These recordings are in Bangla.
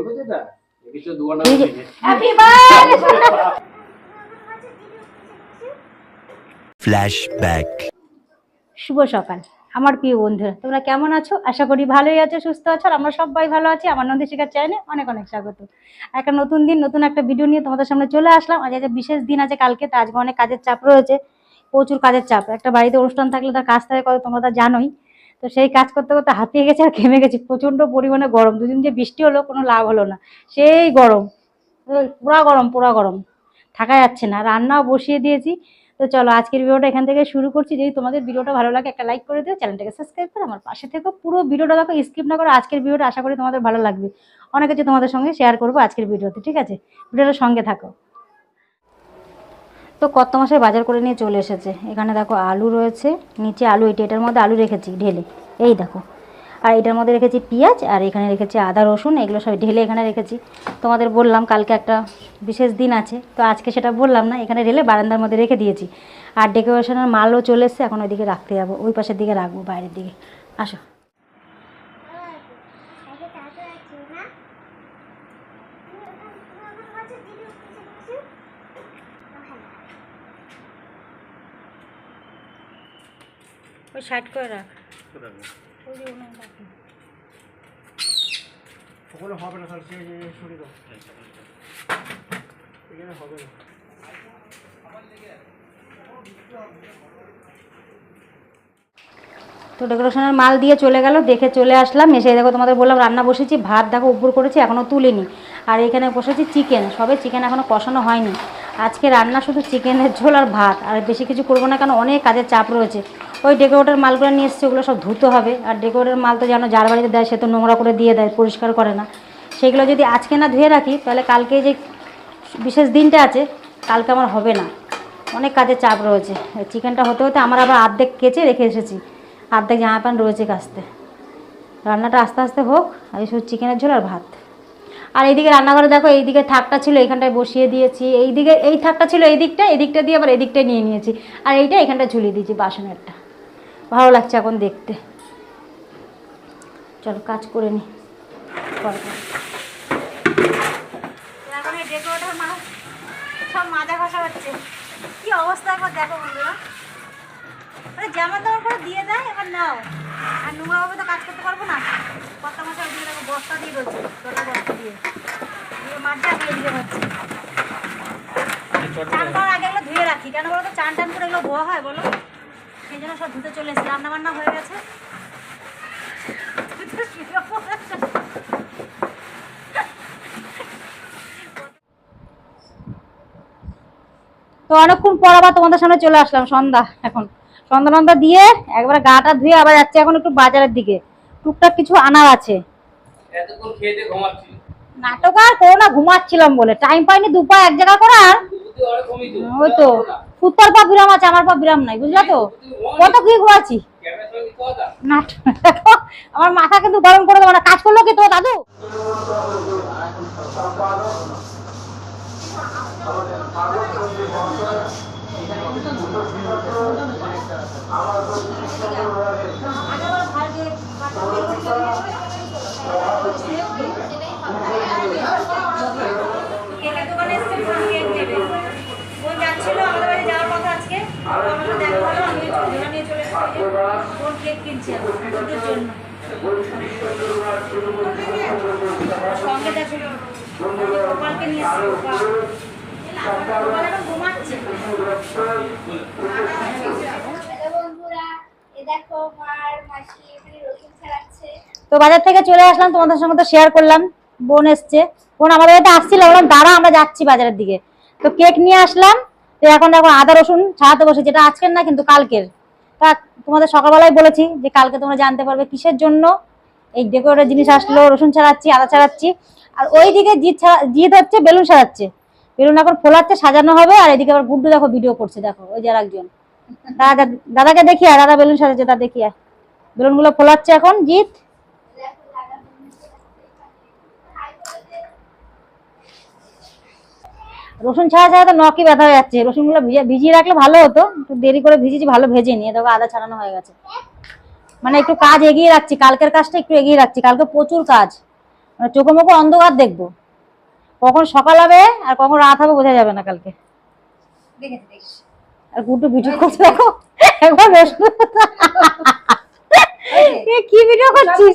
চলবে যেটা? কিছু. শুভ সকাল। আমার প্রিয় বন্ধুরা তোমরা কেমন আছো? আশা করি ভালোই আছো সুস্থ আছো আর আমরা সবাই ভালো আছি। আমার নন্দী শিকার চ্যানেলে অনেক অনেক স্বাগত। একটা নতুন দিন নতুন একটা ভিডিও নিয়ে তোমাদের সামনে চলে আসলাম। আজ একটা বিশেষ দিন আছে কালকে তো আজকে অনেক কাজের চাপ রয়েছে। প্রচুর কাজের চাপ। একটা বাড়িতে অনুষ্ঠান থাকলে তার কাজ থাকে কত তোমরা তা জানোই। তো সেই কাজ করতে করতে হাতিয়ে গেছে আর ঘেমে গেছি। প্রচণ্ড পরিমাণে গরম। দুদিন যে বৃষ্টি হলো, কোনো লাভ হলো না। সেই গরম। পুরা গরম পুরা গরম। থাকা যাচ্ছে না। রান্নাও বসিয়ে দিয়েছি। তো চলো, আজকের ভিডিওটা এখান থেকে শুরু করছি। যদি তোমাদের ভিডিওটা ভালো লাগে, একটা লাইক করে দিও। চ্যানেলটাকে সাবস্ক্রাইব করে আমার পাশে থেকে। পুরো ভিডিওটা দেখো স্কিপ না করে আজকের ভিডিওটা আশা করি তোমাদের ভালো লাগবে। অনেক কিছু তোমাদের সঙ্গে শেয়ার করব আজকের ভিডিওতে, ঠিক আছে? ভিডিওটার সঙ্গে থাকো। তো কত মাসে বাজার করে নিয়ে চলে এসেছে? এখানে দেখো আলু রয়েছে, নিচে আলু এটি এটার মধ্যে আলু রেখেছি, ঢেলে। এই দেখো। আর এটার মধ্যে রেখেছি পেঁয়াজ, আর এখানে রেখেছি আদা, রসুন, এগুলো সব ঢেলে এখানে রেখেছি। তোমাদের বললাম কালকে একটা বিশেষ দিন আছে, তো আজকে সেটা বললাম না, এখানে ঢেলে বারান্দার মধ্যে রেখে দিয়েছি। আর ডেকোরেশনের মালও চলে এসছে, এখন ওইদিকে রাখতে যাব, ওই পাশের দিকে রাখব, বাইরের দিকে। আসো। ওই সাইড করে রাখ হবে না তাহলে সে সরিয়ে দাও। এখানে হবে না। তো ডেকোরেশনের মাল দিয়ে চলে গেল দেখে চলে আসলাম। এসে দেখো তোমাদের বললাম রান্না বসেছি ভাত দেখো উপর করেছি এখনও তুলিনি। আর এখানে বসেছি চিকেন সবে চিকেন এখনও কষানো হয়নি। আজকে রান্না শুধু চিকেনের ঝোল আর ভাত। আর বেশি কিছু করব না কেন অনেক কাজের চাপ রয়েছে। ওই ডেকোরেটের মালগুলো নিয়ে এসছে, ওগুলো সব ধুতে হবে। আর ডেকোরেটের মাল তো যেন যার বাড়িতে দেয়, সে তো নোংরা করে দিয়ে দেয়, পরিষ্কার করে না। সেগুলো যদি আজকে না ধুয়ে রাখি, তাহলে কালকে যে বিশেষ দিনটা আছে, কালকে আমার হবে না। অনেক কাজের চাপ রয়েছে। চিকেনটা হতে হতে আমার আবার আর্ধেক কেচে রেখে এসেছি। আর্ধেক জামা প্যান্ট রয়েছে কাচতে। রান্নাটা আস্তে আস্তে হোক আর এই শুধু চিকেনের ঝোল আর ভাত। আর এইদিকে রান্নাঘরে দেখো, এইদিকে থাকটা ছিল এখানটায় বসিয়ে দিয়েছি। এইদিকে, এই থাকটা ছিল এই দিকটা এদিকটা দিয়ে আবার এদিকটায় নিয়ে নিয়েছি। আর এইটা এখানটা ঝুলিয়ে দিয়েছি বাসনেরটা। ভালো লাগছে এখন দেখতে। চলো কাজ করে নি। এখন এই ডেকোরেটার মা সব ঘষা হচ্ছে। কি অবস্থা একবার দেখো বন্ধুরা। মানে জামা দেওয়ার পরে দিয়ে দেয় এবার নাও। আর নোংরাভাবে তো কাজ করতে পারব না। কত মাসে দেখো বস্তা দিয়ে রয়েছে বস্তা দিয়ে। দিয়ে মাঠটা হচ্ছে চান করার আগে এগুলো ধুয়ে রাখি। কেন বলো তো চান টান করে এগুলো ধোয়া হয় বলো। জন্য সব ধুতে চলে এসেছি রান্না বান্না হয়ে গেছে তো অনেকক্ষণ পর আবার তোমাদের সামনে চলে আসলাম সন্ধ্যা এখন সন্ধ্যা টন্ধা দিয়ে একবার গাটা ধুয়ে আবার যাচ্ছে এখন একটু বাজারের দিকে টুকটাক কিছু আনার আছে নাটক আর করো না ঘুমাচ্ছিলাম বলে টাইম পাইনি দুপা এক জায়গা করার ওই তো ফুটপার পা বিরাম আছে, আমার পা বিরাম নাই, বুঝলা তো? কত কি কথা আমার মাথা কিন্তু গরম করে দেবো না। কাজ করল কি তো দাদু? কেকের কেক কিনছে তো বাজার থেকে চলে আসলাম, তোমাদের সঙ্গে তো শেয়ার করলাম, বোন এসছে। বোন আমাদের বাড়িতে আসছিল, বললাম, দাঁড়া, আমরা যাচ্ছি বাজারের দিকে। তো কেক নিয়ে আসলাম, তো এখন দেখো আদা রসুন ছাড়াতে বসে যেটা আজকের না কিন্তু কালকের? তা তোমাদের সকালবেলায় বলেছি যে কালকে তোমরা জানতে পারবে কিসের জন্য এই ডেকোরেটের জিনিস আসলো, রসুন ছাড়াচ্ছি, আদা ছাড়াচ্ছি। আর ওই দিকে জিৎ জিৎ হচ্ছে বেলুন সাজাচ্ছে। বেলুন এখন ফোলাচ্ছে, সাজানো হবে, আর এদিকে আবার গুড্ডু দেখো ভিডিও করছে, দেখো, ওই যে আর একজন। দাদা দাদাকে দেখি আর দাদা বেলুন সাজাচ্ছে দাদা দেখি আর বেলুনগুলো ফোলাচ্ছে এখন জিৎ দেখো দাদা বন্ধু হাই করে দে রসুন ছাড়া ছাড়া তো নখই ব্যথা হয়ে যাচ্ছে। রসুনগুলো ভিজে ভিজিয়ে রাখলে ভালো হতো একটু দেরি করে ভিজেছি ভালো ভেজে নিয়ে দেখো আদা ছাড়ানো হয়ে গেছে। মানে একটু কাজ এগিয়ে রাখছি কালকের কাজটা একটু এগিয়ে রাখছি। কালকে প্রচুর কাজ। মানে চোখে মুখে অন্ধকার দেখব। কখন সকাল হবে আর কখন রাত হবে বোঝা যাবে না কালকে। আর গুড্ডু ভিডিও করতে দেখো। একবার কি ভিডিও করছিস?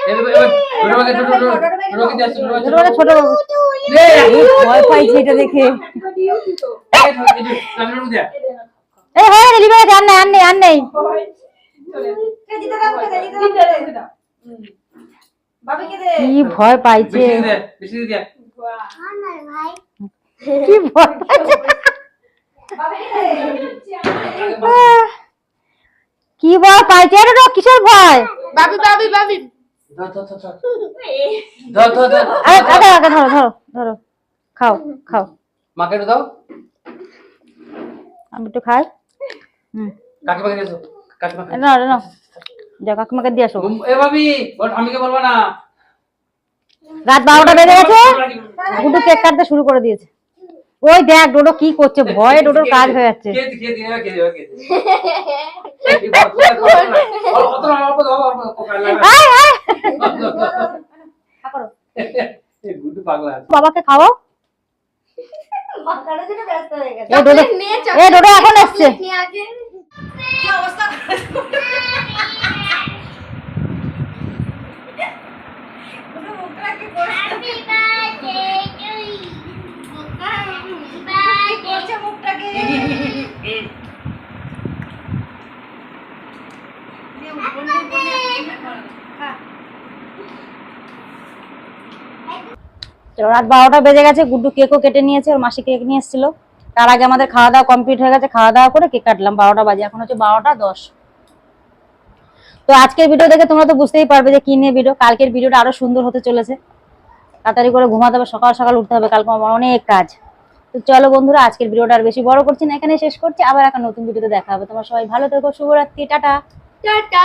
ছোট ছোটবাকে দিয়ে আসছো ছোটবাকে ছোট বড় ছোট বাবু ভয় পাইছে এটা দেখে এই হয়ে গেছে লিবে আর নেই আর নেই আর নেই কি ভয় পাইছে কি ভয় পাইছে আহ, কি ভয় পাইছে এটা কিসের ভয় বাবি বাবি বাবি আগে আগে আগে ধরো ধরো ধরো খাও খাও মাকে দাও আমি একটু খাই হুম কাকিমাকে দিয়েছ কাকিমাকে না না যাও কাকিমাকে দিয়ে আসো এ ভাবি ওর আমিকে বলবা না রাত বারোটা বেজে গেছে গুড্ডু কেক কাটতে শুরু করে দিয়েছে ওই দেখ ডোডো কি করছে ভয়ে ডোডোর কাজ হয়ে যাচ্ছে আয়, আয়। গুড্ডু পাগলা আছে। বাবাকে খাওয়াও। হয়ে এখন এসছে। নিয়ে চলো, রাত বারোটা বেজে গেছে গুড্ডু কেকও কেটে নিয়েছে ওর মাসি কেক নিয়ে এসেছিল। তার আগে আমাদের খাওয়া দাওয়া কমপ্লিট হয়ে গেছে খাওয়া দাওয়া করে কেক কাটলাম বারোটা বাজে এখন হচ্ছে বারোটা দশ। তো আজকের ভিডিও দেখে তোমরা তো বুঝতেই পারবে যে কি নিয়ে ভিডিও কালকের ভিডিওটা আরও সুন্দর হতে চলেছে। তাড়াতাড়ি করে ঘুমাতে হবে সকাল সকাল উঠতে হবে কালকে আমার অনেক কাজ। তো চলো বন্ধুরা আজকের ভিডিওটা আর বেশি বড় করছি না এখানে শেষ করছি আবার একটা নতুন ভিডিওতে দেখা হবে। তোমার সবাই ভালো থেকো শুভরাত্রি টাটা। টাটা।